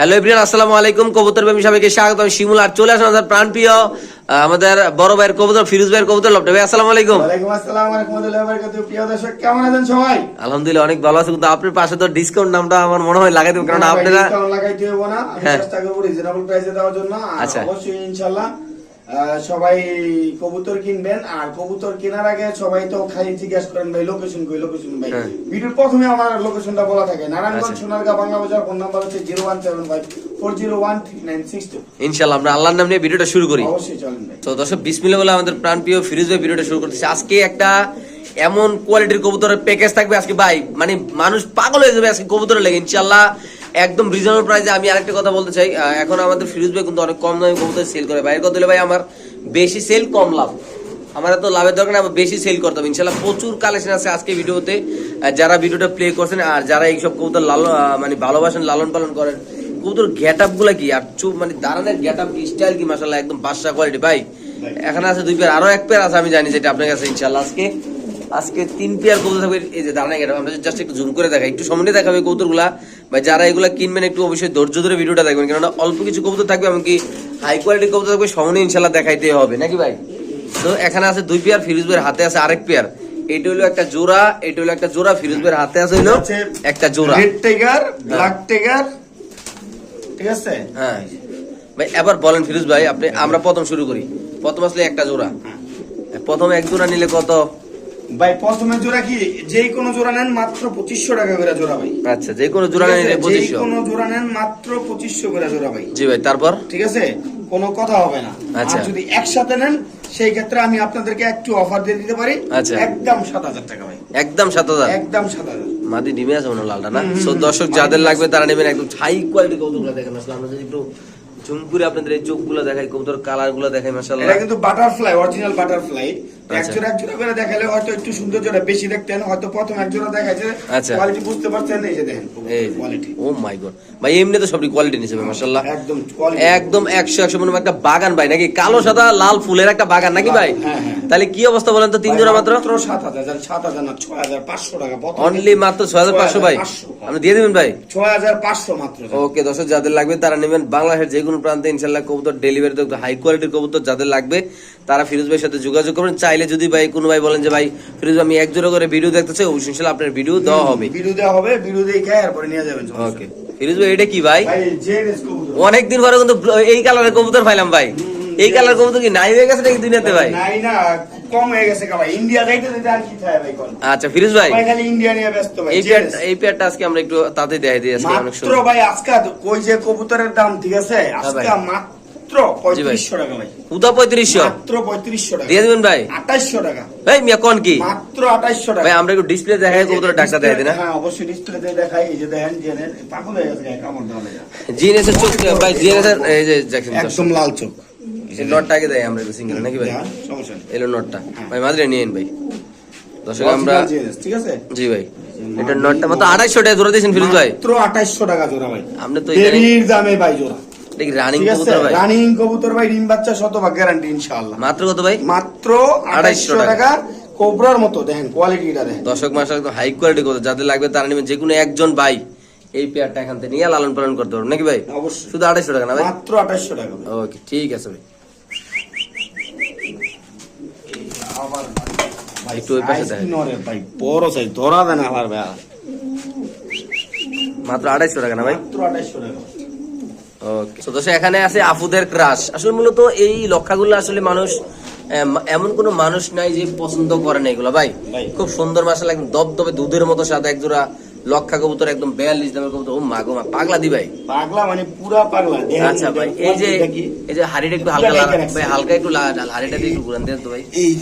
Hello everyone আসসালামু আলাইকুম। কবুতর প্রেমী সবাইকে স্বাগত আমি শিমুল আর চলে আসুন আমাদের প্রাণপ্রিয় আমাদের বড় ভাইয়ের কবুতর ফিরোজ ভাইয়ের কবুতর। লপটে ভাই আসসালামু আলাইকুম। ওয়ালাইকুম আসসালাম ওয়া রাহমাতুল্লাহি ওয়া বারাকাতুহু প্রিয় দর্শক কেমন আছেন সবাই? আলহামদুলিল্লাহ অনেক ভালো আছে। কিন্তু আপনার পাশে তো ডিসকাউন্ট নামটা আমার মনে হয় লাগাই দেব কারণ আপনারা ডিসকাউন্ট লাগাইতে হবে না। আমি হ্যাঁ। চেষ্টা করব রিজনেবল প্রাইসে দেওয়ার জন্য। আচ্ছা। অবশ্যই ইনশাআল্লাহ সবাই কবুতর কিনবেন আর কবুতর কেনার আগে সবাই তো খালি জিজ্ঞেস করেন ভাই লোকেশন কই লোকেশন ভাই? হ্যাঁ। ভিডিওর প্রথমে আমার লোকেশনটা বলা থাকে। নারায়ণগঞ্জ আচ্ছা। সোনারগাঁ বাংলা বাজার ফোন নাম্বার হচ্ছে zero one seven five four zero one three nine six two. ইনশাল্লাহ আমরা আল্লাহর নাম নিয়ে ভিডিওটা শুরু করি। অবশ্যই চলেন ভাই। তো দর্শক বিসমিল্লাহ বলে আমাদের প্রাণপ্রিয় ফিরোজ ভাই ভিডিওটা শুরু করতেছে। আজকে একটা এমন কোয়ালিটির কবুতরের প্যাকেজ থাকবে। আজকে ভাই মানে মানুষ পাগল হয়ে যাবে আজকে কবুতরের লেগে। ইনশাল্লাহ একদম রিজনেবল প্রাইসে আমি আরেকটা কথা বলতে চাই। এখন আমাদের ফিরোজ ভাই কিন্তু অনেক কম দামে কবুতর সেল করে। ভাইয়ের কথা ভাই আমার বেশি সেল কম লাভ। আমার তো লাভের দরকার আমার বেশি সেল করতে হবে। ইনশাল্লাহ প্রচুর কালেকশন আছে আজকে ভিডিওতে। যারা ভিডিওটা প্লে করছেন আর যারা এইসব কবুতর লালন মানে ভালোবাসেন লালন পালন করেন কবুতর গেট আপগুলা কি? আর চুপ মানে দাঁড়ানোর গেট আপ কি? স্টাইল কি? মাসাল্লাহ একদম বাদশা কোয়ালিটি ভাই এখানে আছে দুই পেয়ার আরও এক পেয়ার আছে আমি জানি যেটা আপনার কাছে ইনশাল্লাহ আজকে। আজকে তিন পেয়ার কবুতর থাকবে এই যে দাঁড়ানো গেট আমরা জাস্ট একটু জুম করে দেখাই। একটু সামনে দেখাবে কবুতরগুলা ভাই যারা এগুলা কিনবেন একটু অবশ্যই ধৈর্য ধরে ভিডিওটা দেখবেন। কেননা অল্প কিছু কবুতর থাকবে এমনকি হাই কোয়ালিটির কবুতর থাকবে সামনে ইনশাল্লাহ দেখাইতে হবে। নাকি ভাই? তো এখানে আছে দুই পেয়ার ফিরোজ ভাইয়ের হাতে আছে আরেক পেয়ার। এইটা হলো একটা জোড়া এইটা হলো একটা জোড়া ফিরোজ ভাইয়ের হাতে আছে হলো একটা জোড়া। রেড টাইগার ব্ল্যাক টাইগার ঠিক আছে? হ্যাঁ। ভাই এবার বলেন ফিরোজ ভাই আপনি আমরা প্রথম শুরু করি। প্রথম আসলে একটা জোড়া। প্রথম এক জোড়া নিলে কত? ভাই প্রথমে জোড়া কি? কোনো জোড়া নেন মাত্র পঁচিশশো টাকা করে জোড়া ভাই। আচ্ছা যে কোনো জোড়া পঁচিশশো। কোনো জোড়া নেন মাত্র পঁচিশশো করে জোড়া ভাই। জি ভাই তারপর? ঠিক আছে? কোনো কথা হবে না। আচ্ছা। যদি একসাথে নেন সেই ক্ষেত্রে আমি আপনাদেরকে একটু অফার দিয়ে দিতে পারি। আচ্ছা। একদম সাত হাজার টাকা ভাই। একদম সাত হাজার? একদম সাত হাজার। মাদি ডিমে আছে মনে লালটা না? সো দর্শক যাদের লাগবে তারা নেবেন একদম হাই কোয়ালিটি কবুতরগুলো দেখেন। আসলে আমরা যদি একটু জুম করে আপনাদের এই চোখগুলো দেখাই কবুতর কালারগুলো দেখাই মাসাল্লাহ এটা কিন্তু বাটারফ্লাই অরিজিনাল বাটারফ্লাই আচ্ছা। জোড়া এক জোড়া করে দেখালে হয়তো একটু সুন্দর জোড়া বেশি দেখতেন হয়তো প্রথম এক দেখাচ্ছে আচ্ছা। কোয়ালিটি বুঝতে পারছেন এই যে দেখেন কোয়ালিটি ও মাই গড ভাই এমনি তো সবই কোয়ালিটি নিছে মাসাল্লাহ একদম কোয়ালিটি একদম একশো একশো মনে একটা বাগান ভাই নাকি কালো সাদা লাল ফুলের একটা বাগান নাকি ভাই? হ্যাঁ, হ্যাঁ। তাহলে কি অবস্থা বলেন তো তিন জোড়া মাত্র? সাত হাজার সাত হাজার না ছয় হাজার পাঁচশো টাকা অনলি মাত্র ছয় হাজার পাঁচশো ভাই? 6,500 আপনি দিয়ে দেবেন ভাই? ছয় হাজার পাঁচশো মাত্র ওকে দর্শক যাদের লাগবে তারা নেবেন বাংলাদেশের যে কোনো প্রান্তে ইনশাল্লাহ কবুতর ডেলিভারি হাই কোয়ালিটির কবুতর যাদের লাগবে তারা ফিরোজ ভাইয়ের সাথে যোগাযোগ করবেন। চাইলে যদি ভাই কোনো ভাই বলেন যে ভাই ফিরোজ আমি এক জোড়া করে ভিডিও দেখতে চাই অবশ্যই ইনশাল্লাহ আপনার ভিডিও দেওয়া হবে। বিরু দেওয়া হবে বিরু দিয়ে খাই এরপরে নিয়ে যাবেন ওকে ফিরোজ ভাই এটা কি ভাই? কবুতর। অনেকদিন পরে কিন্তু এই কালারের কবুতর পাইলাম ভাই। এই কালার কবুতর কি নাই হয়ে গেছে নাকি দুনিয়াতে ভাই? নাই না কম হয়ে গেছে ভাই। ইন্ডিয়া যাইতে যেতে আর কি থাকে ভাই কোন আচ্ছা ফিরোজ ভাই ভাই খালি ইন্ডিয়া নিয়ে ব্যস্ত ভাই এই। পেয়ারটা এই পেয়ারটা আজকে আমরা একটু তাতে দেখাই দিই আজকে অনেক মাত্র ভাই আজকে কই যে কবুতরের দাম ঠিক আছে? আজকে ভাই। মাত্র। পঁয়ত্রিশশো টাকা ভাই। উদা পঁয়ত্রিশশো? মাত্র পঁয়ত্রিশশো টাকা। দিয়ে দেবেন ভাই। আঠাইশশো টাকা। ভাই মিয়া কোন কি? মাত্র আঠাইশশো টাকা। ভাই আমরা একটু ডিসপ্লে দেখাই কবুতরের ডাকটা দেখাই দিই হ্যাঁ অবশ্যই ডিসপ্লেতে দেখাই। এই যে দেখেন জেনের পাগল হয়ে গেছে কামড় দেওয়া জিএনএস এর চোখ ভাই জিএনএস এর এই যে দেখেন একদম লাল চোখ। এই নটটা দেয় আমরা একটু সিঙ্গেল নাকি ভাই? সমস্যা এলো নটটা। ভাই মাদ্রে নিয়ে ভাই। দর্শক আমরা ঠিক আছে? জি ভাই। এটা নটটা মাত্র আড়াইশো টাকা জোড়া দিয়েছেন ফিরোজ ভাই। মাত্র আঠাইশশো টাকা জোড়া ভাই। আপনি তো দামে ভাই জোড়া। রানিং কবুতর ভাই? রানিং কবুতর ভাই ডিম বাচ্চা শতভাগ গ্যারান্টি ইনশাআল্লাহ। মাত্র কত ভাই? মাত্র 2800 টাকা। কোবরার মতো দেখেন কোয়ালিটিটা দেখেন। দর্শক মাসে একদম হাই কোয়ালিটি কত যাদের লাগবে তারা নেবেন যে কোনো একজন ভাই এই পেয়ারটা এখান থেকে নিয়ে লালন পালন করতে পারবেন। নাকি ভাই? অবশ্যই। শুধু আড়াইশো টাকা না ভাই? মাত্র আঠাইশশো টাকা ওকে ঠিক আছে ভাই। আবার ভাই একটু ওই পাশে দেখেন। ভাই বড় সাইজ ধরা দেন আবার ভাই। মাত্র আড়াইশো টাকা না ভাই? মাত্র আঠাইশশো টাকা। ওকে তো এখানে আছে আফুদের ক্রাশ আসলে মূলত এই লক্ষাগুলো আসলে মানুষ এমন কোনো মানুষ নাই যে পছন্দ করে না এগুলো। ভাই। খুব সুন্দর মাসাল একদম দবদবে দুধের মতো সাদা একজোড়া লক্ষা কবুতর একদম বেয়াল্লিশ দামের কবুতর। ও মা গো মা পাগলা দি ভাই। পাগলা মানে পুরা পাগলা আচ্ছা ভাই এই যে এই যে হাড়িটা একটু হালকা ভাই হালকা একটু লাগা- হাড়িটা দিয়ে একটু ঘুরান দেন তো ভাই। এই।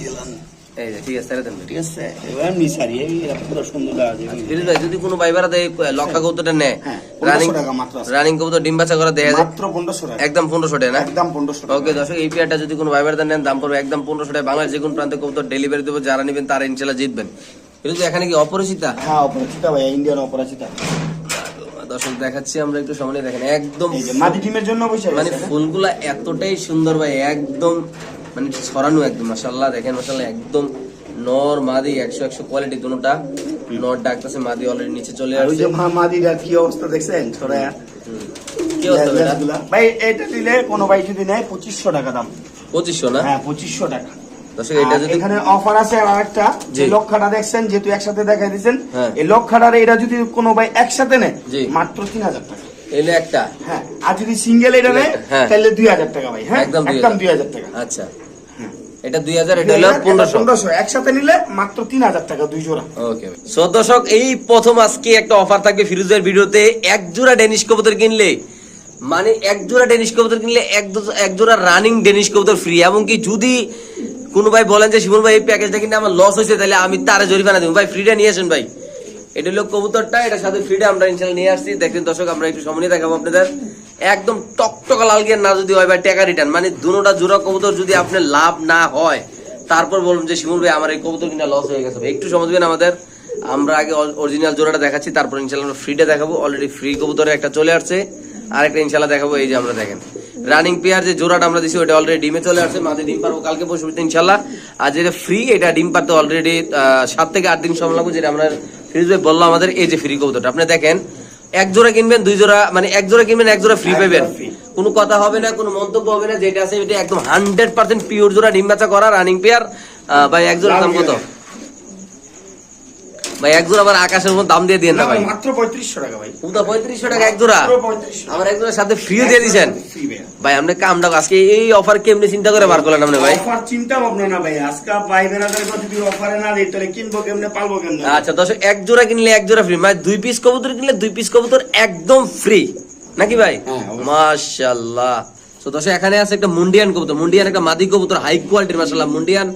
এই যে ঠিক আছে ছেড়ে দেন। ঠিক আছে এবার মিসারি এই পুরো সুন্দর লাগা ফিরোজ ভাই যদি কোনো ভাই বেড়াতে লক্ষা কবুতরটা নেয় হ্যাঁ, রানিং 1500 টাকা মাত্র আছে। রানিং কবুতর ডিম বাচ্চা করে দেখা মাত্র পনেরোশো টাকা। একদম পনেরোশো টাকা না? একদম পনেরোশো টাকা। ওকে দর্শক এই পেয়ারটা যদি কোনো ভাইবার নেন দাম পড়বে একদম পনেরোশো টাকা। বাংলাদেশ যে কোনো প্রান্তে কবুতর ডেলিভারি দেবো যারা নেবেন তারা ইনশাল্লাহ জিতবেন। এখানে কি অপরিচিতা? হ্যাঁ ভাই ইন্ডিয়ান দর্শক দেখাচ্ছি আমরা একটু সামনে দেখেন একদম এই মাদি টিমের জন্য মানে? ফুলগুলা এতটাই সুন্দর ভাই একদম মানে ছড়ানো একদম মাসাল্লাহ দেখেন মাসাল্লাহ একদম নর মাদি একশো একশো কোয়ালিটি দুটা। নর ডাকতেছে মাদি অলরেডি নিচে চলে আসছে যে মা মাদিরা কি অবস্থা দেখছেন? ছড়ায়া। কি অবস্থা ভাই এটা? লেসগুলা। ভাই এটা নিলে কোনো ভাই যদি নেয় পঁচিশশো টাকা দাম। পঁচিশশো না? হ্যাঁ পঁচিশশো টাকা। দর্শক এটা আর যদি এখানে অফার আছে আর একটা যে লক্ষাটা দেখছেন যেহেতু একসাথে দেখাই দিচ্ছেন হ্যাঁ। এই লক্ষাটার এটা যদি কোনো ভাই একসাথে নেয়। মাত্র তিন হাজার টাকা। এলে একটা। হ্যাঁ আর যদি সিঙ্গেল এটা নেয় হ্যাঁ। তাহলে দুই হাজার টাকা ভাই হ্যাঁ? একদম। দুই হাজার টাকা। আচ্ছা। এটা দুই হাজার এটা হলো পনেরোশো। পনেরোশো। একসাথে নিলে মাত্র তিন হাজার টাকা দুই জোড়া। ওকে। সো দর্শক এই প্রথম আজকে একটা অফার থাকবে ফিরোজের ভিডিওতে। এক জোড়া ডেনিশ কবুতর কিনলে মানে এক জোড়া ডেনিশ কবুতর কিনলে এক জোড়া রানিং ডেনিশ কবুতর ফ্রি এমনকি যদি কোনো ভাই বলেন যে শিবন ভাই এই প্যাকেজটা কিনে আমার লস হয়েছে তাহলে আমি তারে জরিমানা দেবো। ভাই ফ্রিটা নিয়ে আসেন ভাই। এটা হলো কবুতরটা এটার সাথে ফ্রিটা আমরা ইনশাল্লাহ নিয়ে আসছি। দেখেন দর্শক আমরা একটু সময় দেখাবো আপনাদের। একদম টকটকা লাল গিয়ার না যদি হয় ভাই, টাকা রিটার্ন মানে দুটোটা জোড়া কবুতর যদি আপনার লাভ না হয়, তারপর বলুন যে শিমুল ভাই, আমার এই কবুতর কিনা লস হয়ে গেছে। একটু সমঝবেন আমাদের। আমরা আগে অরিজিনাল জোড়াটা দেখাচ্ছি, তারপর ইনশাল্লাহ আমরা ফ্রিটা দেখাবো। অলরেডি ফ্রি কবুতরে একটা চলে আসছে। আর একটা ইনশাল্লাহ দেখাবো, এই যে আমরা দেখেন। রানিং পেয়ার যে জোড়াটা আমরা দিছি, ওটা অলরেডি ডিমে চলে আসছে, মাঝে ডিম পারব কালকে পরশু ইনশাল্লাহ আর যেটা ফ্রি এটা ডিম পারতে অলরেডি সাত থেকে আট দিন সময় লাগবে, যেটা আমরা ফ্রিজ ভাই বলল আমাদের, এই যে ফ্রি কবুতরটা। আপনি দেখেন এক জোড়া কিনবেন দুই জোড়া মানে এক জোড়া কিনবেন এক জোড়া ফ্রি পেবেন। কোনো কথা হবে না কোনো মন্তব্য হবে না যেটা আছে এটা একদম হান্ড্রেড পার্সেন্ট পিওর জোড়া ডিম বাচ্চা করা রানিং পেয়ার বা এক জোড়া দাম কত? ভাই এক জোড়া আবার আকাশের মতো দাম দিয়ে দিয়ে না ভাই। মাত্র পঁয়ত্রিশশো টাকা ভাই। পঁয়ত্রিশশো টাকা এক জোড়া? আমার এক জোড়ার সাথে ফ্রিও দিয়ে ভাই আপনি কামটা আজকে এই অফার কেমনি চিন্তা করে বার করলেন আপনি ভাই? অফার চিন্তা ভাবনা না ভাই আজকে ভাই বেড়াদের কথা যদি অফারে না দিই তাহলে কিনবো কেমনে পালবো কেমনে? আচ্ছা দর্শক এক জোড়া কিনলে এক জোড়া ফ্রি মানে দুই পিস কবুতর কিনলে দুই পিস কবুতর একদম ফ্রি নাকি ভাই? হ্যাঁ। মাশাআল্লাহ। তো দর্শক, এখানে আছে একটা মুন্ডিয়ান কবুতর। মুন্ডিয়ান একটা মাদি কবুতর হাই কোয়ালিটির মাসাল্লাহ মুন্ডিয়ান,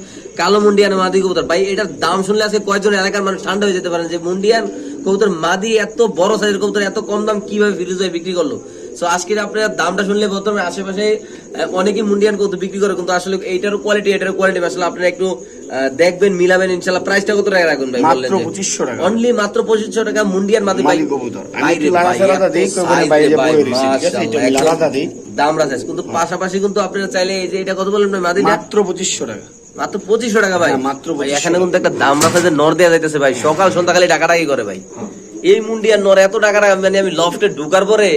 কালো মুন্ডিয়ান মাদি কবুতর। ভাই, এটার দাম শুনলে আজকে কয়েকজন এলাকার মানুষ ঠান্ডা হয়ে যেতে পারেন যে মুন্ডিয়ান কবুতর মাদি এত বড় সাইজের কবুতর, এত কম দাম কীভাবে ফিরিজ হয়ে বিক্রি করল? সো আজকে আপনার দামটা শুনলে প্রথমে আশেপাশে অনেকে মুন্ডিয়ান কবুতর বিক্রি করে কিন্তু আসলে এইটারও কোয়ালিটি এটারও কোয়ালিটি আসলে আপনারা একটু দেখবেন মিলাবেন ইনশাল্লাহ প্রাইসটা কত টাকা রাখবেন ভাই বললেন মাত্র 2500 টাকা। অনলি মাত্র পঁচিশশো টাকা মুন্ডিয়ান মাদি ভাই। মাদি কবুতর। আমি একটু দিই, যে ঠিক আছে? দিই। দাম রাখছে। কিন্তু পাশাপাশি কিন্তু আপনারা চাইলে এই যে এটা কত বললেন ভাই মাদিটা মাত্র পঁচিশশো টাকা। মাত্র পঁচিশশো টাকা ভাই। হ্যাঁ, মাত্র এখানে কিন্তু একটা দাম রাখা যে নর দেওয়া যাইতেছে ভাই। সকাল সন্ধ্যা খালি টাকা টাকি করে ভাই? এই মুন্ডিয়ার নর এত টাকা রাখা মানে আমি লফটে ঢুকার পরে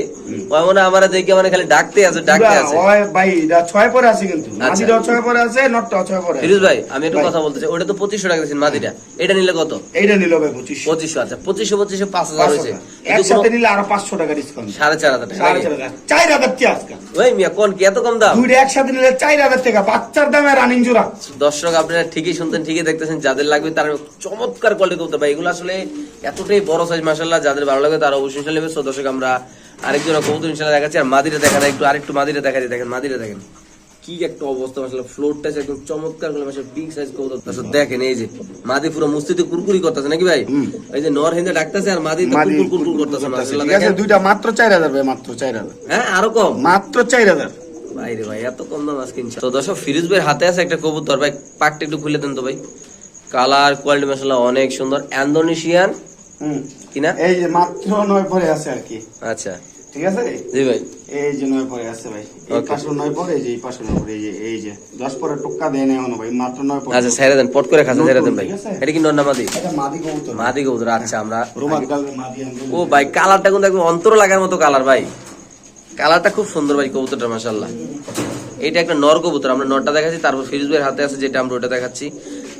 ওই মনে আমার দেখে মানে খালি ডাকতে আছে ডাকতে আছে। ওই ভাই এটা ছয় পরে আছে কিন্তু। আচ্ছা। মাদিটাও ছয় পরে আছে নটটাও ছয় পরে ফিরোজ ভাই আমি একটু কথা বলতে চাই ওটা তো পঁচিশশো টাকা দিচ্ছেন মাদিটা। এটা নিলে কত? এইটা নিল ভাই পঁচিশশো। পঁচিশশো আচ্ছা। পঁচিশশো পঁচিশশো পাঁচ হাজার পাঁচশো হয়েছে। একসাথে নিলে আরও পাঁচশো টাকা ডিসকাউন্ট সাড়ে চার হাজার টাকা। সাড়ে নাকি? চার হাজার। চার হাজার কি আজকে। ওই মিয়া কোন কি? এত কম দাম? দুইটা একসাথে নিলে চার হাজার টাকা। বাচ্চার দামে রানিং জোড়া। দর্শক আপনারা ঠিকই শুনতেন ঠিকই দেখতেছেন। যাদের লাগবে তারা চমৎকার কোয়ালিটি করতে পারে এগুলো আসলে এতটাই বড় সাইজ মাসাল্লাহ যাদের ভালো লাগবে তারা অবশ্যই নেবে সো দর্শক আমরা আরেকজন কবুতর ইনশাল্লাহ দেখাচ্ছি। আর মাদিরে দেখা যায় একটু আরেকটু মাদিরে দেখা যায় দেখেন মাদিরে দেখেন। কি একটা অবস্থা মাসাল্লাহ ফ্লোরটা একদম চমৎকার করে মাসে বিগ সাইজ কবুতর। দর্শক দেখেন এই যে মাদি পুরো মুস্তিতে কুরকুরি করতেছে নাকি ভাই? এই যে নর হিন্দে ডাকতেছে আর মাদি কুরকুর কুরকুর করতেছে মাসাল্লাহ দেখেন। দুইটা মাত্র চার হাজার ভাই মাত্র চার হাজার। হ্যাঁ আরও কম। মাত্র চার হাজার। ভাই রে ভাই এত কম দাম আজকে তো দর্শক ফিরোজ ভাইয়ের হাতে আছে একটা কবুতর ভাই পাকটা একটু খুলে দেন তো ভাই। কালার কোয়ালিটি মাসাল্লাহ অনেক সুন্দর। ইন্দোনেশিয়ান হুম। কিনা? এই যে মাত্র নয় পরে আছে আর কি। আচ্ছা। ঠিক আছে? জি ভাই। এই যে নয় পরে আছে ভাই। এই পাশে নয় পরে এই যে এই পাশে নয় পরে এই যে এই যে। দশ পরে টুক্কা দেয় না এখনও ভাই মাত্র নয় পরে। আচ্ছা ছেড়ে দেন পট করে খাসা ছেড়ে দেন ভাই। এটা কি নর মাদি? এটা মাদি কবুতর। মাদি কবুতর আচ্ছা আমরা রোমাক গালে মাদি আনব। ও ভাই কালারটা কিন্তু একদম অন্তর লাগার মতো কালার ভাই। কালারটা খুব সুন্দর ভাই কবুতরটা মাসাল্লাহ এটা একটা নর কবুতর আমরা নরটা দেখাচ্ছি তারপর ফিরোজ ভাইয়ের হাতে আছে যেটা আমরা ওটা দেখাচ্ছি।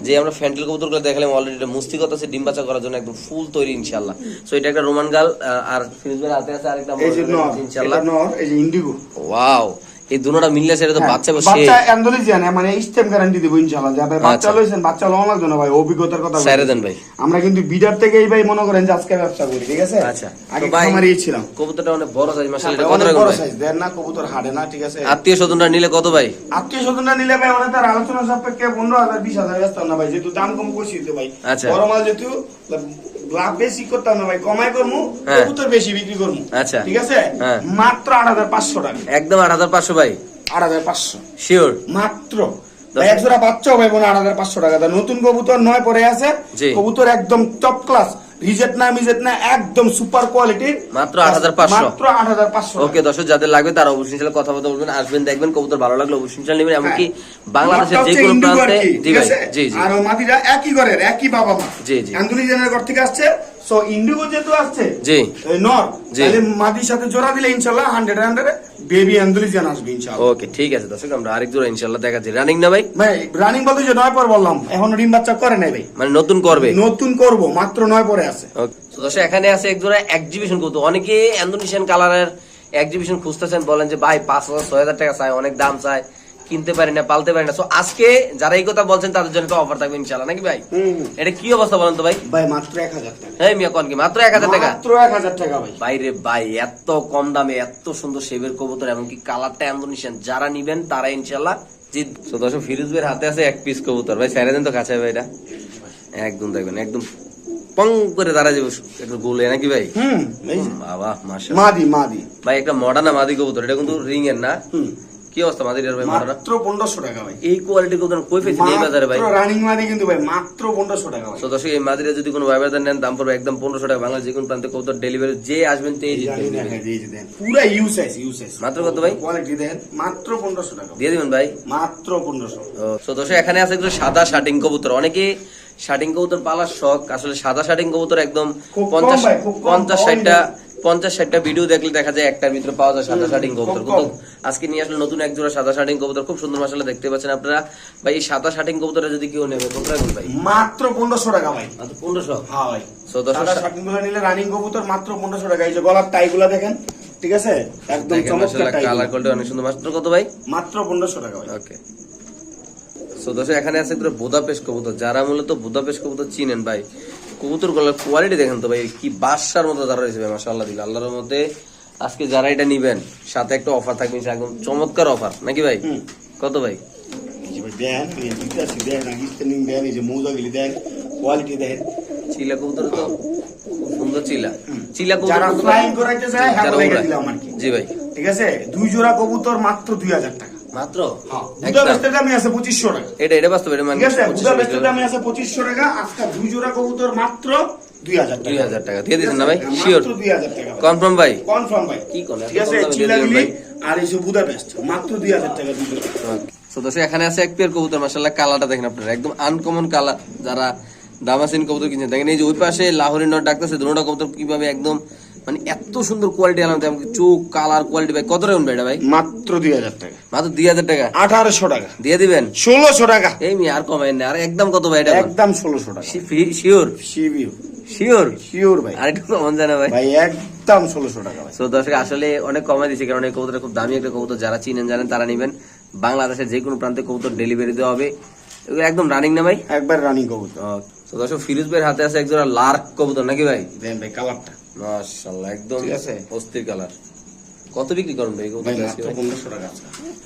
যে আমরা ফ্যান্টেল কবুতরগুলো দেখালাম অলরেডি এটা মুস্তিগত আছে ডিম বাচ্চা করার জন্য একদম ফুল তৈরি ইনশাল্লাহ সো এটা একটা রোমান গাল আর ফিরোজ ভাই হাতে আছে আরেকটা এই যে ইনশাল্লাহ এই যে ইন্ডিগো। ওয়াও এই দুটোটা মিললে সেটা তো হ্যাঁ, বাচ্চা বসে বাচ্চা অ্যান্ডোলিজিয়ান মানে স্টেম গ্যারান্টি দিব ইনশাআল্লাহ। যে ভাই বাচ্চা আচ্ছা। লইছেন বাচ্চা লওয়া লাগবে না ভাই অভিজ্ঞতার কথা। ছেড়ে দেন ভাই। আমরা কিন্তু বিডার থেকে এই ভাই মনে করেন যে আজকে ব্যবসা করি ঠিক আছে? আচ্ছা। আগে খামারি ছিলাম। কবুতরটা অনেক বড় সাইজ মাসাল্লাহ এটা কত টাকা বড় সাইজ দেন না কবুতর হাড়ে না ঠিক আছে? আত্মীয় স্বজনরা নিলে কত ভাই? আত্মীয় স্বজনরা নিলে ভাই অনেক তার আলোচনা সাপেক্ষে পনেরো হাজার বিশ হাজার ব্যস্ত না ভাই যেহেতু দাম কম করছি তো ভাই। আচ্ছা। বড় মাল যেহেতু লাভ বেশি করতাম না ভাই কমাই করব হ্যাঁ। কবুতর বেশি বিক্রি করব আচ্ছা। ঠিক আছে? হ্যাঁ। মাত্র আট হাজার পাঁচশো টাকা। একদম আট হাজার পাঁচশো ভাই। আট হাজার পাঁচশো। শিওর মাত্র। এক জোড়া বাচ্চাও ভাই বোন আট হাজার পাঁচশো টাকা। নতুন কবুতর নয় পরে আছে। কবুতর একদম টপ ক্লাস রিজেট না মিজেট না একদম সুপার কোয়ালিটির মাত্র 8,500 মাত্র আট হাজার পাঁচশো। ওকে দর্শক যাদের লাগবে তারা অবশ্যই সাথে কথা বলতে বলবেন আসবেন দেখবেন কবুতর ভালো লাগলে অবশ্যই নেবেন এমনকি বাংলাদেশের যে কোনো প্রান্তে জি জি জি। আর মাদিরা একই ঘরের একই বাবা মা। জি, জি। আন্দুলিজনের ঘর থেকে আসছে সো ইন্ডিগো যেহেতু আসছে জি। নর তাহলে মাদির সাথে জোড়া দিলে ইনশাল্লাহ হান্ড্রেড হান্ড্রেড বেবি অ্যান্ডুলিজিয়ান আসবে ইনশাল্লাহ। ওকে ঠিক আছে দর্শক আমরা আরেক জোড়া ইনশাল্লাহ দেখাচ্ছি। রানিং না ভাই? ভাই রানিং বলতে যে নয় পর বললাম এখন ডিম বাচ্চা করে নাই ভাই। মানে নতুন করবে? নতুন করব মাত্র নয় পরে আছে। তো দর্শক এখানে আছে এক জোড়া এক্সিবিশন করতো অনেকে ইন্দোনেশিয়ান কালারের এক্সিবিশন খুঁজতেছেন বলেন যে ভাই পাঁচ হাজার ছয় হাজার টাকা চাই অনেক দাম চাই। কিনতে পারি না পালতে পারি না। তো আজকে যারা এই কথা বলছেন তাদের জন্য তো অফার থাকবে ইনশাল্লাহ নাকি ভাই? এটা কি অবস্থা বলেন তো ভাই? ভাই মাত্র এক হাজার টাকা। হ্যাঁ মিয়া কন কি? মাত্র এক হাজার টাকা? মাত্র এক হাজার টাকা ভাই। বাইরে ভাই এত কম দামে এত সুন্দর শেবের কবুতর এমনকি কালারটা ইন্দোনেশিয়ান যারা নিবেন তারা ইনশাল্লাহ জিত তো দর্শক ফিরোজ ভাইয়ের হাতে আছে এক পিস কবুতর। ভাই ছেড়ে দেন তো কাছে ভাই এটা একদম দেখবেন একদম পং করে দাঁড়া যাবে একটু গোলে নাকি ভাই? হুম বাবা মাসা মাদি মাদি। ভাই একটা মডার্ন মাদি কবুতর এটা কিন্তু রিং এর না? হুম। কি অবস্থা মাদির ভাই মাত্র পনেরোশো টাকা ভাই। এই কোয়ালিটি কই এই বাজারে ভাই? রানিং মাদি কিন্তু ভাই মাত্র টাকা ভাই। তো দর্শক এই মাদিরে যদি কোনো ভাই বাজার নেন দাম পড়বে একদম টাকা। বাংলা যে কোনো প্রান্তে কবুতর ডেলিভারি যে আসবেন হ্যাঁ, এই দেন। ইউ সাইজ ইউ সাইজ মাত্র কত ভাই? কোয়ালিটি দেন মাত্র টাকা। দিয়ে দিবেন ভাই? মাত্র তো দর্শক এখানে আছে একটু সাদা শার্টিং কবুতর। অনেকে শার্টিং কবুতর পালার শখ। আসলে সাদা শার্টিং কবুতর একদম পঞ্চাশ পঞ্চাশ ষাটটা। পঞ্চাশ ষাটটা ভিডিও দেখলে দেখা যায় একটার ভিতরে পাওয়া যায় সাদা শার্টিং কবুতর। আজকে নিয়ে আসলে নতুন এক জোড়া সাদা শার্টিং কবুতর খুব সুন্দর মাসালা দেখতে পাচ্ছেন আপনারা। ভাই এই সাদা শার্টিং কবুতরে যদি কেউ নেবে কত ভাই? মাত্র পনেরোশো টাকা ভাই। মাত্র পনেরোশো? হ্যাঁ ভাই। সাদা শার্টিংগুলো নিলে রানিং কবুতর মাত্র পনেরোশো টাকা। এই যে গলার টাইগুলো দেখেন ঠিক আছে? একদম চমৎকার টাই কালার কোয়ালিটি অনেক সুন্দর। মাত্র কত ভাই? মাত্র পনেরোশো টাকা ভাই। ওকে সো দর্শক এখানে আছে পুরো বুদাপেশ কবুতর। যারা মূলত বুদাপেশ কবুতর চিনেন ভাই কবুতরগুলোর কোয়ালিটি দেখেন তো ভাই কি বাসার মতো দাঁড়া রয়েছে ভাই মাসাল্লাহ দিল। আল্লাহর মধ্যে আজকে যারা এটা নিবেন সাথে একটা অফার থাকবে একদম চমৎকার অফার নাকি ভাই? কত ভাই? কোয়ালিটি চিলা কবুতর তো খুব সুন্দর চিলা। চিলা কবুতর যারা ফ্লাইং করাইতে চায় হ্যাঁ। দিলাম আর কি। জি ভাই। ঠিক আছে? দুই জোড়া কবুতর মাত্র দুই হাজার টাকা। মাত্র? হ্যাঁ। একদম। বুদাপেস্টের আছে পঁচিশশো টাকা। এটা এটা বাস্তব এটা মানে ঠিক আছে পঁচিশশো বুদাপেস্টের টাকা। আছে পঁচিশশো টাকা আজকে দুই জোড়া কবুতর মাত্র দুই হাজার টাকা। দুই হাজার টাকা। দিয়ে দিচ্ছেন না ভাই? শিওর দুই হাজার টাকা। কনফার্ম ভাই? কনফার্ম ভাই। কি করে? ঠিক আছে এত কম দামে দিয়ে চিলাগুলি আর এই যে বুদাপেস্ট মাত্র দুই হাজার টাকা দুই তো দর্শক এখানে আছে এক পেয়ার কবুতর মাসাল্লাহ কালারটা দেখেন আপনারা। একদম আনকমন কালার যারা দামাসিন কবুতর কিনছেন দেখেন এই যে ওই পাশে লাহোরি নট ডাকতেছে দুটা কবুতর কীভাবে একদম মানে এত সুন্দর কোয়ালিটি আনলাম এমনকি চোখ কালার কোয়ালিটি ভাই কত ভাই এটা ভাই? মাত্র দুই হাজার টাকা। মাত্র দুই হাজার টাকা? আঠারোশো টাকা। দিয়ে দিবেন? ষোলোশো টাকা। এই মি আর কমাই না আর একদম কত ভাই এটা একদম ষোলোশো টাকা। শিওর? শিবিউ শিওর? শিওর ভাই। আর একটু কমন জানা ভাই। ভাই একদম ষোলোশো টাকা ভাই। তো দর্শক আসলে অনেক কমাই দিচ্ছে কারণ এই কবুতর খুব দামি একটা কবুতর যারা চিনেন জানেন তারা নেবেন। বাংলাদেশের যে কোনো প্রান্তে কবুতর ডেলিভারি দেওয়া হবে। এগুলো একদম রানিং না ভাই? একবার রানিং কবুতর। তো দর্শক ফিরোজ ভাইয়ের হাতে আছে একজোড়া লার্ক কবুতর নাকি ভাই? ভাই কালারটা মাশাআল্লাহ একদম ঠিক আছে। অস্থির কালার। কত বিক্রি এই ভাই কবুতর পনেরোশো টাকা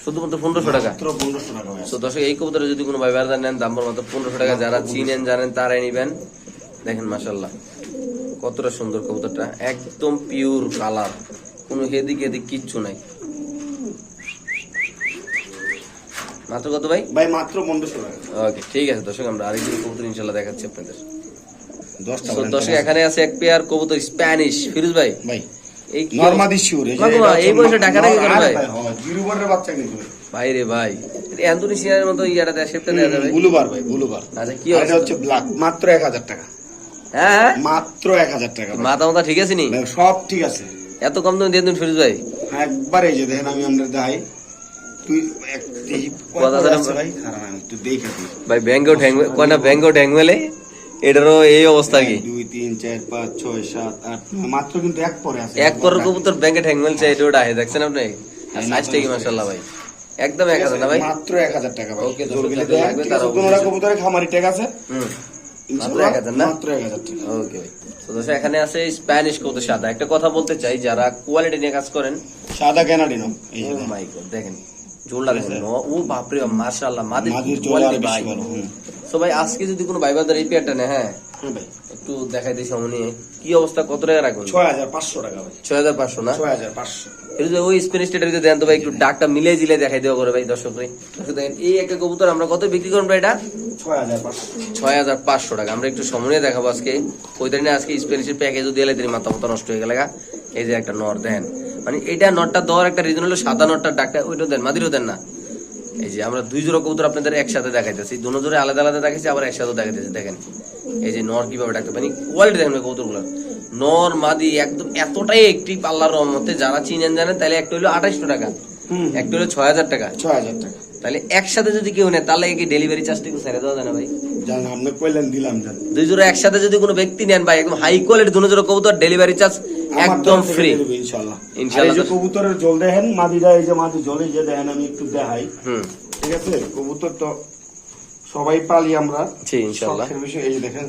শুধুমাত্র পনেরোশো টাকা? পনেরোশো টাকা তো দর্শক এই কবুতরে যদি কোনো ভাই নেন দাম মাত্র পনেরোশো টাকা। যারা চিনেন জানেন তারাই নিবেন। দেখেন মাশাল্লাহ কতটা সুন্দর কবুতরটা। একদম পিওর কালার কোনো হেদিক এদিক কিচ্ছু নাই। মাত্র কত ভাই? ভাই মাত্র পনেরোশো টাকা। ওকে ঠিক আছে দর্শক আমরা আরেকদিন কবুতর ইনশাল্লাহ দেখাচ্ছি আপনাদের। দর্শক এখানে আছে এক পেয়ার কবুতর স্প্যানিশ ফিরোজ ভাই ভাই এই কি এই যে মাগো, এটা এই হচ্ছে বয়সে ঢাকা ঢাকি করে ভাই? ভাই, হ্যাঁ, বাচ্চা কিন্তু ভাই। ভাই রে ভাই অ্যান্থনি মতো ইয়াটা দেয় শেপটা দেওয়া যাবে। ব্লুবার ভাই ব্লুবার। আচ্ছা কি এটা হচ্ছে ব্ল্যাক মাত্র টাকা। হ্যাঁ? মাত্র টাকা মাথা মাথা ঠিক আছে নি? সব ঠিক আছে। এত কম দামে দিয়ে দিন ফিরোজ ভাই। একবার এই যে দেখেন আমি আমরা দেখাই। তুই এক কথা ভাই? খারাপ আমি দেখে দিই। ভাই ব্যাঙ্গো ব্যাঙ্গো মেলে? এটারও এই অবস্থা কি? দুই তিন চার পাঁচ ছয় সাত আট মাত্র কিন্তু এক পরে আছে। এক করোড় কবুতর ব্যাঙ্কে ঠ্যাং মেলছে এটা ওটা আহে দেখছেন আপনি? সাইজটা কি মাসাল্লাহ ভাই? একদম এক হাজার না ভাই? মাত্র এক হাজার টাকা ভাই। ওকে, জোর দর্শক গেলে যাদের দেন, লাগবে ঠিক তারা আছে, অবশ্যই- পনেরো কবুতরে খামারি ট্যাগ আছে। হুম। এক হাজার না? মাত্র এক হাজার টাকা। ওকে ভাই তো দর্শক এখানে আছে স্প্যানিশ কবুতর সাদা। একটা কথা বলতে চাই যারা কোয়ালিটি নিয়ে কাজ করেন সাদা ক্যানাডিনো ও মাই গড দেখেন। ও বাপরে বাপ, মাশাআল্লাহ মাদের কোয়ালিটি ভাই। সো ভাই আজকে যদি কোনো ভাই বাজার এই পেয়ারটা নেয় হ্যাঁ? হ্যাঁ একটু দেখাই দিই সামনে। কি অবস্থা? কত টাকা রাখবেন? ছয় হাজার পাঁচশো টাকা ভাই। ছয় হাজার পাঁচশো না? ছয় হাজার পাঁচশো। এটা ওই স্পেন স্টেটের ভিতরে দেন তো ভাই একটু ডাকটা মিলে জিলে দেখাই দেওয়া করে ভাই দর্শক ভাই। দর্শক দেখেন এই একটা কবুতর আমরা কত বিক্রি করব এটা? ছয় হাজার পাঁচশো। ছয় হাজার পাঁচশো টাকা। আমরা একটু সময় দেখাবো আজকে। ওই দিনে আজকে স্পেনিশের প্যাকেজও দিয়ে তিনি মাথা মতো নষ্ট হয়ে গেলে এই যে একটা নর দেন। মানে এটা নটটা দেওয়ার একটা রিজন হলো সাদা নটটা ডাকটা ওইটাও দেন মাদিরও দেন না। এই যে আমরা দুই জোড়া কবুতর আপনাদের একসাথে দেখাইতেছি। দুনো জোড়ে আলাদা আলাদা দেখাইছি আবার একসাথে দেখাইতেছি। দেখেন এই যে নর কীভাবে ডাকতে পারি কোয়ালিটি দেখেন কবুতরগুলো নর মাদি একদম এতটাই একটি পাল্লার রহমতে যারা চিনেন জানেন তাহলে একটা হলো আঠাইশশো টাকা একটা হলো ছয় হাজার টাকা। ছয় হাজার টাকা। তাহলে একসাথে যদি কেউ নেয় তাহলে কি ডেলিভারি চার্জটা একটু ছেড়ে দেওয়া যায় না ভাই? জান আপনি কইলেন দিলাম জান। দুই জোড়া একসাথে যদি কোনো ব্যক্তি নেন ভাই একদম হাই কোয়ালিটি দুটো জোড়া কবুতর ডেলিভারি চার্জ একদম ফ্রি ইনশাআল্লাহ। ইনশাআল্লাহ। এই যে কবুতরের জল দেখেন মাদিরা এই যে মাদি জলে যে দেখেন আমি একটু দেখাই। হুম। ঠিক আছে? কবুতর তো সবাই পালি আমরা। জি ইনশাল্লাহ শখের বিষয় এই দেখেন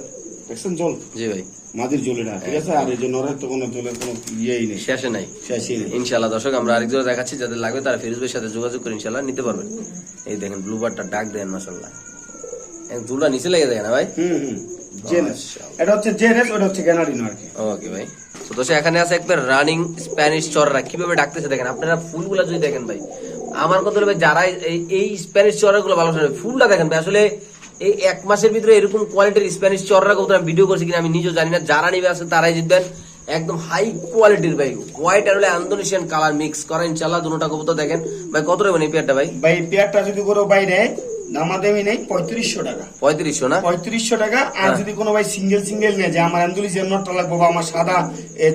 দেখছেন জল? জি ভাই। মাদির জলেটা ঠিক আছে? আর এই যে নরের তো কোনো জলের কোনো ইয়েই নেই। শেষে নাই। শেষই নেই। ইনশাল্লাহ দর্শক আমরা আরেক জোড়া দেখাচ্ছি যাদের লাগবে তারা ফিরোজ ভাইয়ের সাথে যোগাযোগ করে ইনশাল্লাহ নিতে পারবেন। এই দেখেন ব্লুবারটা ডাক দেন মাসাল্লাহ দুটা নিচে লেগে যায় না ভাই? হুম হুম। এটা হচ্ছে জেনেস ওটা হচ্ছে গ্যানারিনো আর কি। ওকে ভাই। তো দর্শক এখানে আছে একবার রানিং স্প্যানিশ চররা। কীভাবে ডাকতেছে দেখেন আপনারা ফুলগুলা যদি দেখেন ভাই আমার কথা হলো যারা এই- এই স্প্যানিশ চররা ভালো শোনে ফুলটা দেখেন ভাই আসলে এই এক মাসের ভিতরে এরকম কোয়ালিটির স্প্যানিশ চররা ভিডিও করছি কিনা আমি নিজেও জানি না। যারা নিবে আছে তারাই জিতবেন। একদম হাই কোয়ালিটির ভাই। হোয়াইট আর হলে আন্দোনেশিয়ান কালার মিক্স করা ইনশাল্লাহ দুটোটা কবুতর দেখেন। ভাই কত রকম এই পেয়ারটা ভাই? ভাই পেয়ারটা যদি কোনো বাইরে দামাদামি নেই পঁয়ত্রিশশো টাকা। পঁয়ত্রিশশো না? পঁয়ত্রিশশো টাকা আর হ্যাঁ। যদি কোনো ভাই সিঙ্গেল সিঙ্গেল নেয় যে আমার অ্যান্ডুলিসিয়ান নটটা লাগবো বা আমার সাদা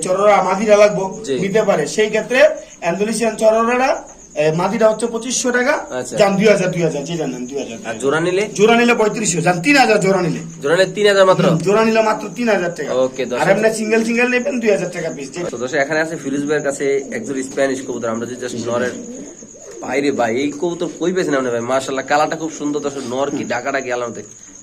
চররা মাদিরা লাগবো নিতে পারে। সেই ক্ষেত্রে অ্যান্ডুলিসিয়ান চররাটা এ, মাদিরা হচ্ছে পঁচিশশো টাকা আচ্ছা। যান দুই হাজার দুই হাজার জি জানেন দুই হাজার। আর জোড়া নিলে? জোড়া নিলে পঁয়ত্রিশশো যান তিন হাজার জোড়া নিলে। জোড়া নিলে তিন হাজার মাত্র? জোড়া নিলে মাত্র তিন হাজার টাকা। ওকে, আর এমনি সিঙ্গেল সিঙ্গেল নেবেন দুই হাজার টাকা পিস তো এখানে আছে ফিরোজ ভাইয়ের কাছে একজন স্প্যানিশ কবুতর। আমরা যদি জাস্ট নরের বাইরে ভাই এই কবুতর কই পেয়েছেন আপনি ভাই মাশাল্লাহ কালারটা খুব সুন্দর দর্শক নর কি ডাকাটা কি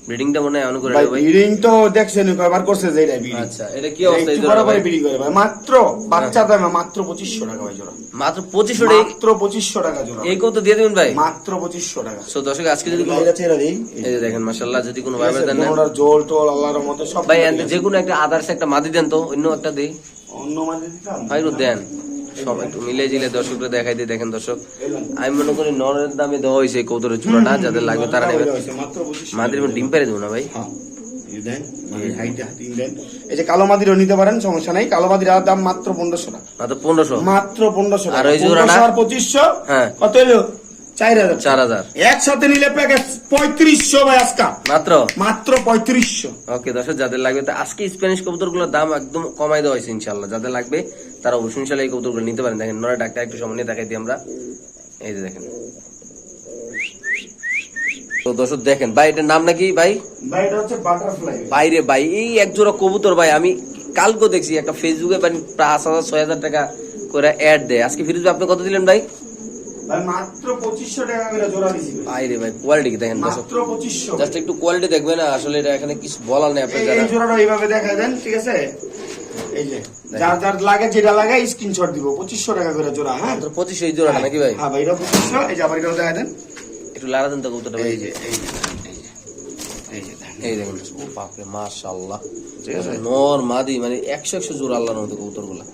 ব্রিডিংটা মনে হয় এমন করে ভাই? বিডিং তো দেখছেন কবার করছে যে এটা বিডিং আচ্ছা এটা কি অবস্থা? ভাই? বিডিং করে ভাই মাত্র বাচ্চা দামে মাত্র পঁচিশশো টাকা ভাই জোড়া। মাত্র পঁচিশশো টাকা? মাত্র পঁচিশশো টাকা জোড়া। এই কবুতর দিয়ে দেবেন ভাই? মাত্র পঁচিশশো টাকা। সো দর্শক আজকে যদি কোনো ছেড়ে দিই। এই যে দেখেন মাশাল্লাহ যদি কোনো ভাই দেন না। কোনোটার জোল টোল আল্লাহর মতো সব ভাই যে কোনো একটা আদার্স একটা মাদি দেন তো অন্য একটা দিই। অন্য মাঝে দিতাম? ভাই দেন। সব একটু মিলে জিলে দর্শকরা দেখাই দিয়ে দেখেন দর্শক। আমি মনে করি নরের দামে দেওয়া হয়েছে এই কৌতরের চূড়াটা যাদের লাগবে তারা নেবে। মাদির ডিম পেরে দেবো না ভাই? হ্যাঁ এই যে কালো মাদিরও নিতে পারেন সমস্যা নাই। কালো মাদির দাম মাত্র পনেরোশো টাকা। মাত্র পনেরোশো? মাত্র পনেরোশো আর ওই? পঁচিশশো? হ্যাঁ। কত হলো চার হাজার। চার হাজার। একসাথে নিলে প্যাকেজ পঁয়ত্রিশশো ভাই আজকা। মাত্র? মাত্র পঁয়ত্রিশশো। ওকে দর্শক যাদের লাগবে তো আজকে স্প্যানিশ কবুতরগুলোর দাম একদম কমাই দেওয়া হয়েছে ইনশাল্লাহ যাদের লাগবে তারা অবশ্যই ইনশাল্লাহ এই কবুতরগুলো নিতে পারেন। দেখেন নয় ডাক্তার একটু সামনে দেখাই দিই আমরা। এই যে দেখেন। তো দর্শক দেখেন ভাই এটার নাম নাকি ভাই? ভাই এটা হচ্ছে বাটারফ্লাই বাইরে ভাই এই এক জোড়া কবুতর ভাই আমি কালকে দেখছি একটা ফেসবুকে পাঁচ হাজার ছয় হাজার টাকা করে অ্যাড দেয়। আজকে ফিরোজ আপনি কত দিলেন ভাই? মাত্র পঁচিশশো টাকা করে জোড়া দিছি ভাই। বাইরে ভাই কোয়ালিটি কি দেখেন মাত্র পঁচিশশো। জাস্ট একটু কোয়ালিটি দেখবেন আসলে এটা এখানে কিছু বলার নেই আপনার এই জোড়াটা এইভাবে দেখা দেন ঠিক আছে? এই যে যার যার লাগে যেটা লাগে স্ক্রিনশট দিব। পঁচিশশো টাকা করে জোড়া হ্যাঁ? মাত্র পঁচিশশো এই জোড়াটা নাকি ভাই? হ্যাঁ ভাই এটা পঁচিশশো। এই যে আবার এটাও দেখা দেন। একটু লাড়া দেন তো কবুতরটা ভাই। এই যে এই যে এই যে এই যে দেখেন। এই দেখুন বাপরে মাশাআল্লাহ। ঠিক আছে? নর মাদি মানে একশো একশো জোর আল্লাহর মতো কবুতরগুলা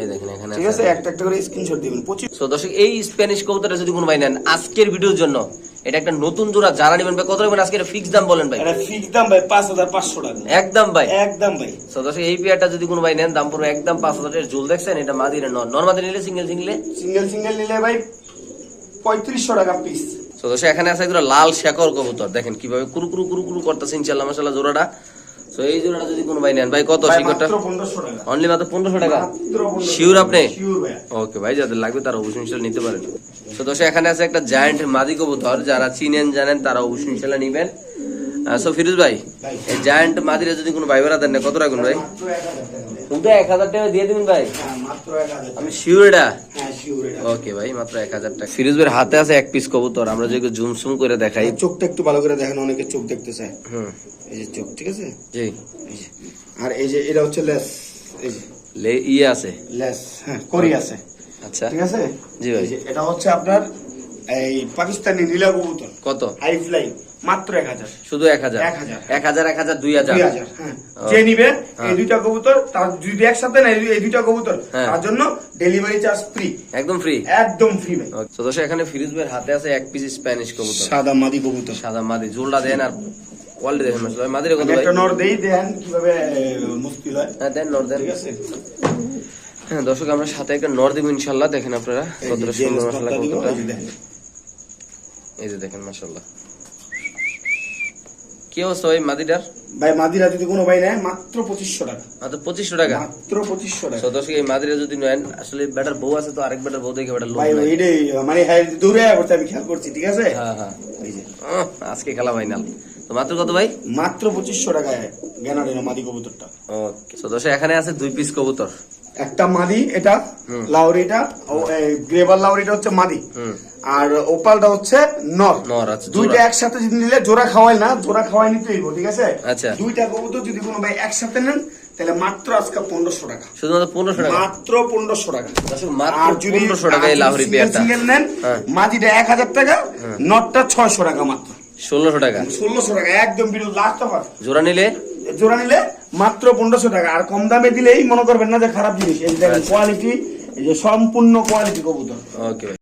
এই দেখেন এখানে ঠিক আছে একটা একটা করে স্ক্রিনশট দিবেন। পঁচিশ তো দর্শক এই স্প্যানিশ কবুতরটা যদি কোনো ভাই নেন আজকের ভিডিওর জন্য এটা একটা নতুন জোড়া যারা নেবেন ভাই কত নেবেন? আজকে ফিক্স দাম বলেন ভাই। এটা ফিক্স দাম ভাই পাঁচ হাজার পাঁচশো টাকা। একদম ভাই। একদম ভাই। দর্শক এই পেয়ারটা যদি কোনো ভাই নেন দাম পড়বে একদম জুল দেখছেন? এটা মাদি না নর নর নিলে সিঙ্গেল সিঙ্গেলে সিঙ্গেল সিঙ্গেল নিলে ভাই পঁয়ত্রিশশো টাকা পিস তো দর্শক এখানে আছে একদম লাল শেকর কবুতর। দেখেন কীভাবে কুরু কুরু কুরু কুরু করতেছে ইনশাল্লাহ মাসাল্লাহ জোড়াটা। তো এই জোড়াটা যদি কোনো ভাই নেন ভাই কত শিকড়টা? অনলি মাত্র পনেরোশো টাকা? শিওর আপনি? ওকে ভাই। যাদের লাগবে তারা অবশ্যই ইনশাল্লাহ নিতে পারেন। তো দর্শক এখানে আছে একটা জায়ান্ট মাদি কবুতর যারা চিনেন জানেন তারা অবশ্যই ইনশাল্লাহ নিবেন। সো ফিরোজ ভাই। এই জায়ান্ট মাদিরে যদি কোনো ভাই বেড়া দেন কত রাখুন ভাই? মাত্র এক হাজার টাকা দিয়ে দিবেন ভাই? হ্যাঁ আমি শিওর এটা ওকে ভাই মাত্র এক হাজার টাকা। ফিরোজ ভাইয়ের হাতে আছে এক পিস কবুতর আমরা যদি জুম সুম করে দেখাই। এই চোখটা একটু ভালো করে দেখেন অনেকে চোখ দেখতে চায়। হুম। এই যে চোখ ঠিক আছে? জি। যে। আর এই যে এটা হচ্ছে লেস এই যে। লে ইয়ে আছে? লেস হ্যাঁ করি আছে। আচ্ছা। ঠিক আছে? জি ভাই। এটা হচ্ছে আপনার এই পাকিস্তানি নীলা কবুতর। কত? High fly. মাত্র এক হাজার। শুধু এক হাজার? এক হাজার। এক হাজার এক হাজার দুই হাজার? হ্যাঁ। যে নিবে হ্যাঁ। এই দুইটা কবুতর তার যদি একসাথে না এই- দুইটা কবুতর হ্যাঁ। তার জন্য ডেলিভারি চার্জ ফ্রি একদম ফ্রি একদম ফ্রি ভাই। তো দর্শক এখানে ফিরোজ ভাইয়ের হাতে আছে এক পিস স্প্যানিশ কবুতর। সাদা মাদি কবুতর। সাদা মাদি জোলটা দেন আর দেখেন মাসুদ ভাই মাদিরে কত ভাই? একটা নর দেই দেন কীভাবে মুশকিল হয়। হ্যাঁ দেন নর দেন। ঠিক আছে। হ্যাঁ দর্শক আমরা সাথে একটা নর দিব ইনশাল্লাহ দেখেন আপনারা এই যে কতটা সুন্দর মাসাল্লাহ কবুতরটা। এই যে দেখেন। এই যে দেখেন মাসাল্লাহ কি অবস্থা ভাই মাদিটার ভাই মাদিরা যদি কোনো ভাই নেয় মাত্র পঁচিশশো টাকা। মাত্র পঁচিশশো টাকা? মাত্র পঁচিশশো টাকা। তো দর্শক এই মাদিরা যদি নেন আসলে বেটার বউ আছে তো আরেক বেটার বউ দেখে বেটার লোক। মানে হ্যাঁ দূরে আমি খেয়াল করছি ঠিক আছে? হ্যাঁ হ্যাঁ। আজকে খেলা ফাইনাল তো মাত্র কত ভাই? মাত্র পঁচিশশো টাকায় জ্ঞানারিনো মাদি কবুতরটা। ওকে তো দর্শক এখানে আছে দুই পিস কবুতর। একটা মাদি এটা। লাউরিটা ও গ্রেভার লাউরিটা হচ্ছে মাদি। আর ওপালটা হচ্ছে নর। নর দুইটা একসাথে যদি নিলে জোড়া খাওয়াই না জোড়া খাওয়াই নিতে হইব ঠিক আছে? আচ্ছা। দুইটা কবুতর যদি কোনো ভাই একসাথে নেন তাহলে মাত্র আজকে পনেরোশো টাকা। শুধুমাত্র পনেরোশো টাকা? মাত্র পনেরোশো টাকা। দর্শক মাত্র পনেরোশো টাকা এই লাহোরি সিঙ্গেল নেন হ্যাঁ। মাদিটা এক হাজার টাকা নটটা ছয়শো টাকা মাত্র। ষোলোশো টাকা। ষোলোশো টাকা একদম বিরোধ লাস্ট অফার জোড়া নিলে? জোড়া নিলে মাত্র পনেরোশো টাকা। আর কম দামে দিলেই মনে করবেন না যে খারাপ জিনিস। এই দেখেন আচ্ছা। কোয়ালিটি এই যে সম্পূর্ণ কোয়ালিটি কবুতর। ওকে